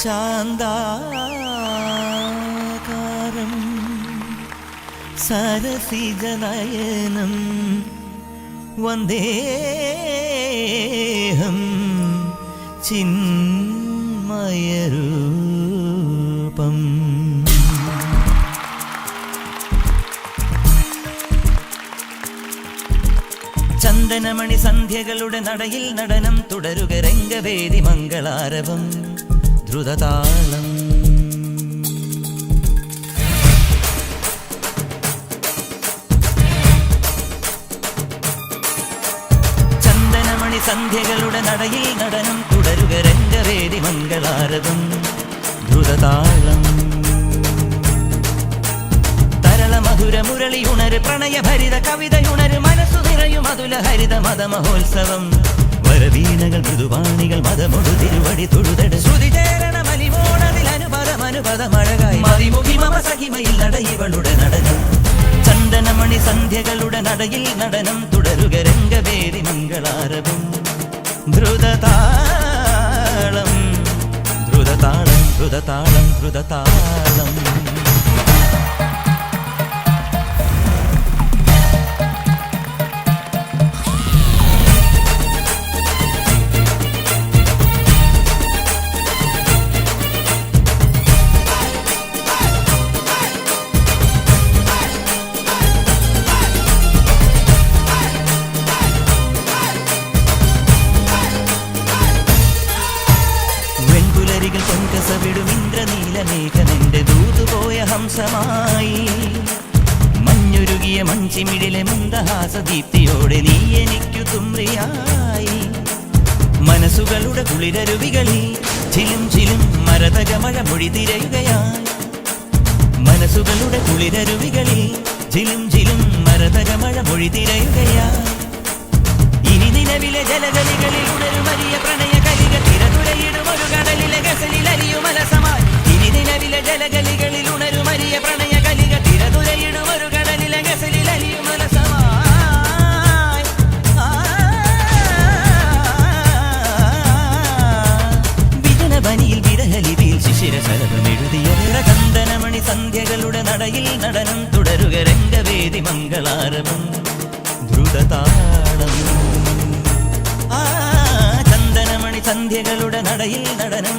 ശാന്താകാരം സരസിജനയനം വന്ദേഹം ചിന്മയരൂപം. ചന്ദനമണി സന്ധ്യകളുടെ നടയിൽ നടനം തുടരുക രംഗവേദി മംഗളാരവം. ദ്രുതതാളം ചന്ദനമണി സന്ധ്യകളുടെ നടയിൽ നടനം തുടരുക രംഗവേദി മംഗളാരതം ധ്രുതതാളം മധുരമുരളി മധുര മുരളി ഉണര് പ്രണയഭരിത കവിതയുണര് മനസ്സു നിറയും മധുല ഹരിത മത മഹോത്സവം വരവീണകൾ മൃദുവാണികൾ മതമൊടു തിരുവടി തൊഴുതട് അനുപദമഴകായി മതിമുഖി മമ സഹിമയിൽ നടയിവളുടെ നടനം. ചന്ദനമണി സന്ധ്യകളുടെ നടയിൽ നടനം തുടരുക രംഗവേദി മംഗളാരവം. ധ്രുതതാളം ധ്രുതതാളം ധ്രുതതാളം ദ്രുതതാളം ഹംസമായി മഞ്ഞുരുകിയ മഞ്ചിമിഴിലെ മന്ദഹാസദീപ്തിയോടെ നീ എനിക്കു തുമ്രിയായി. മനസ്സുകളുടെ കുളിരരുവികളിൽ ചിലും ചിലും മരതകമഴ മൊഴി തിരയുകയായി മനസ്സുകളുടെ കുളിരരുവികളിൽ ചിലും ചിലും മരതകമഴ മൊഴി തിരയുകയായി സന്ധ്യകളുടെ നടയിൽ നടനം തുടരുക രംഗവേദി മംഗളാരമം ദ്രുതതാളം ചന്ദനമണി സന്ധ്യകളുടെ നടയിൽ നടനം